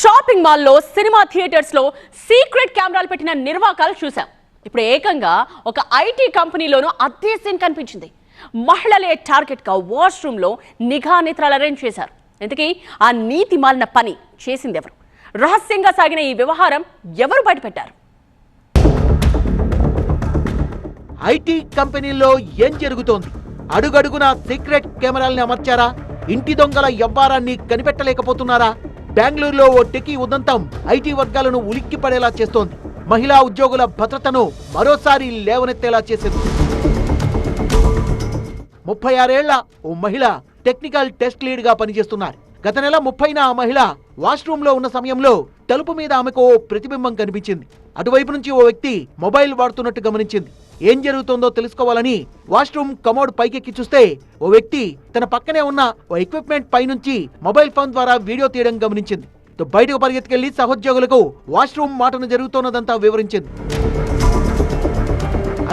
Shopping మాల్లో cinema థియేటర్స్లో secret కెమెరాలు పెట్టిన నిర్వాకాలు చూశాం. ఇప్పుడు ఏకంగా ఒక ఐటీ కంపెనీలోనూ అదే సీన్ కనిపించింది. మహిళలే టార్గెట్గా వాష్రూమ్లో నిఘా నేత్రాలు అరేంజ్ చేశారు. ఇంతకీ ఆ నీతి మాలిన పని చేసింది ఎవరు? రహస్యంగా సాగిన ఈ వ్యవహారం ఎవరు బయటపెట్టారు? ఐటీ కంపెనీల్లో ఏం జరుగుతోంది? అడుగడుగున సీక్రెట్ కెమెరాల్ని అమర్చారా? ఇంటి దొంగల వ్యవహారాన్ని కనిపెట్టలేకపోతున్నారా? బెంగళూరులో ఓ టెకీ ఉదంతం ఐటీ వర్గాలను ఉలిక్కి పడేలా చేస్తోంది. మహిళా ఉద్యోగుల భద్రతను మరోసారి లేవనెత్తేలా చేసింది. ముప్పై ఆరేళ్ళ ఓ మహిళ టెక్నికల్ టెస్ట్ లీడ్గా పనిచేస్తున్నారు. గత నెల ముప్పైన ఆ మహిళ వాష్రూమ్లో ఉన్న సమయంలో తలుపు మీద ఆమెకు ఓ ప్రతిబింబం కనిపించింది. అటువైపు నుంచి ఓ వ్యక్తి మొబైల్ వాడుతున్నట్టు గమనించింది. ఏం జరుగుతుందో తెలుసుకోవాలని వాష్రూమ్ కమోడ్ పైకెక్కి చూస్తే ఓ వ్యక్తి తన పక్కనే ఉన్న ఓ ఎక్విప్మెంట్ పైనుంచి మొబైల్ ఫోన్ ద్వారా వీడియో తీయడం గమనించింది. బయటకు పరిగెత్తుకెళ్ళి సహోద్యోగులకు వాష్రూమ్ మాటను జరుగుతోన్నదంతా వివరించింది.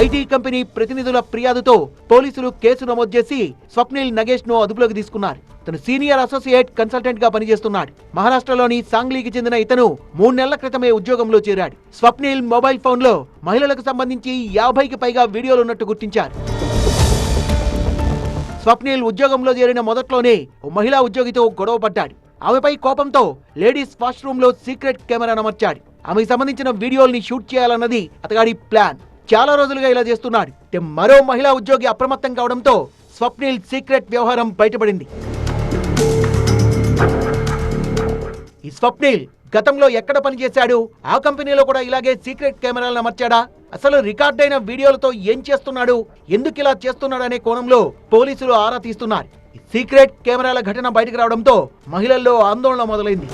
ఐటీ కంపెనీ ప్రతినిధుల ఫిర్యాదుతో పోలీసులు కేసు నమోదు చేసి స్వప్నిల్ నగేష్ను అదుపులోకి తీసుకున్నారు. తను సీనియర్ అసోసియేట్ కన్సల్టెంట్గా పనిచేస్తున్నాడు. మహారాష్ట్రలోని సాంగ్లీకి చెందిన ఇతను మూడు నెలల క్రితమే ఉద్యోగంలో చేరాడు. స్వప్నిల్ మొబైల్ ఫోన్లో మహిళలకు సంబంధించి యాభైకి పైగా వీడియోలు ఉన్నట్టు గుర్తించారు. స్వప్నిల్ ఉద్యోగంలో చేరిన మొదట్లోనే ఓ మహిళా ఉద్యోగితో గొడవ పడ్డాడు. ఆమెపై కోపంతో లేడీస్ వాష్రూమ్లో సీక్రెట్ కెమెరా అమర్చాడు ఆమెకు సంబంధించిన వీడియోల్ని షూట్ చేయాలన్నది అతగాడి ప్లాన్. చాలా రోజులుగా ఇలా చేస్తున్నాడు. మరో మహిళా ఉద్యోగి అప్రమత్తం కావడంతో స్వప్నిల్ సీక్రెట్ వ్యవహారం బయటపడింది. ఈ స్వప్నిల్ గతంలో ఎక్కడ పనిచేశాడు? ఆ కంపెనీలో కూడా ఇలాగే సీక్రెట్ కెమెరాలను అమర్చాడా? అసలు రికార్డైన వీడియోలతో ఏం చేస్తున్నాడు? ఎందుకు ఇలా చేస్తున్నాడు అనే కోణంలో పోలీసులు ఆరా తీస్తున్నారు. సీక్రెట్ కెమెరాల ఘటన బయటకు రావడంతో మహిళల్లో ఆందోళన మొదలైంది.